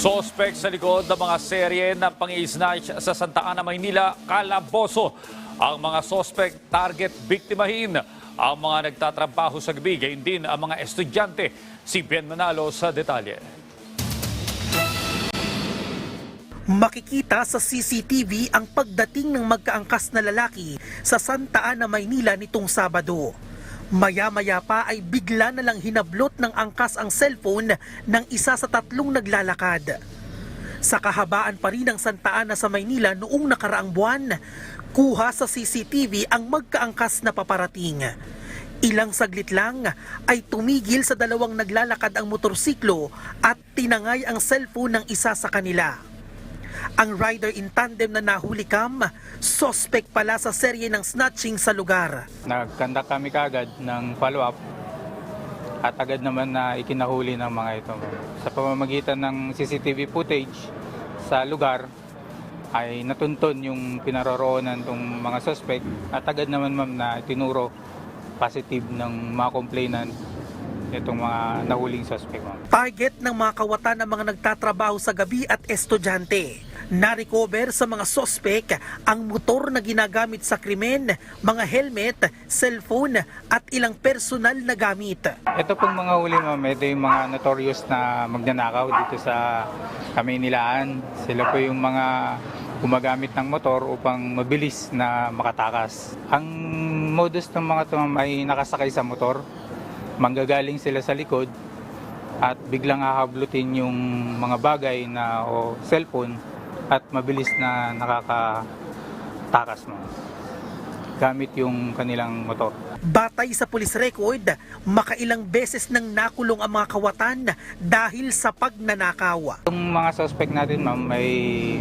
Sospek sa likod ng mga serye ng pang-snatch sa Santa Ana, Maynila, Calaboso. Ang mga sospek target biktimahin ang mga nagtatrabaho sa gabi, gayon din ang mga estudyante. Si Ben Manalo sa detalye. Makikita sa CCTV ang pagdating ng magkaangkas na lalaki sa Santa Ana, Maynila nitong Sabado. Maya-maya pa ay bigla na lang hinablot ng angkas ang cellphone ng isa sa tatlong naglalakad. Sa kahabaan pa rin ng Santa Ana sa Maynila noong nakaraang buwan, kuha sa CCTV ang magkaangkas na paparating. Ilang saglit lang ay tumigil sa dalawang naglalakad ang motorsiklo at tinangay ang cellphone ng isa sa kanila. Ang rider in tandem na nahuli kam, sospek pala sa serye ng snatching sa lugar. Nagkandak kami kagad ng follow-up at agad naman na ikinahuli ng mga ito. Sa pamamagitan ng CCTV footage sa lugar ay natunton yung pinaroroonan ng mga suspect at agad naman ma'am na tinuro positive ng mga complainant itong mga nahuling suspect ma'am. Target ng mga kawatan ng mga nagtatrabaho sa gabi at estudyante. Na-recover sa mga sospek ang motor na ginagamit sa krimen, mga helmet, cellphone at ilang personal na gamit. Ito pong mga huli ma'am, ito yung mga notorious na magnanakaw dito sa Kamaynilaan. Sila po yung mga gumagamit ng motor upang mabilis na makatakas. Ang modus ng mga ito ay nakasakay sa motor. Manggagaling sila sa likod at biglang hahablutin yung mga bagay na o cellphone at mabilis na nakakatakas mo gamit yung kanilang motor. Batay sa police record, makailang beses nang nakulong ang mga kawatan dahil sa pagnanakaw. Yung mga suspect natin, ma'am, may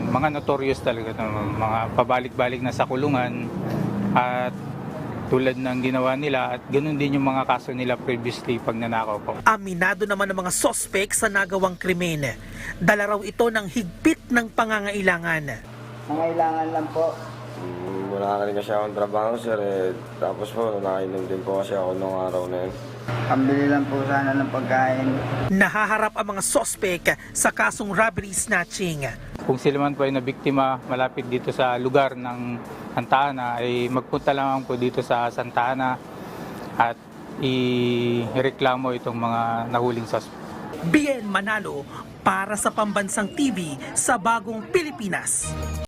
mga notorious talaga, mga pabalik-balik na sa kulungan at tulad ng ginawa nila at ganun din yung mga kaso nila previously pag nanakaw po. Aminado naman ng mga sospek sa nagawang krimen. Dala raw ito ng higpit ng pangangailangan. Nangailangan lang po. Mm, Wala na rin kasi akong trabaho, sir. Eh. Tapos po, nakainom din po kasi ako nung araw na yun. Pambili lang po sana ng pagkain. Nahaharap ang mga sospek sa kasong robbery snatching. Kung sila man po ay nabiktima malapit dito sa lugar ng Santa Ana, ay magpunta lamang po dito sa Santa Ana at i-reklamo itong mga nahuling suspect. Bien Manalo para sa Pambansang TV sa Bagong Pilipinas.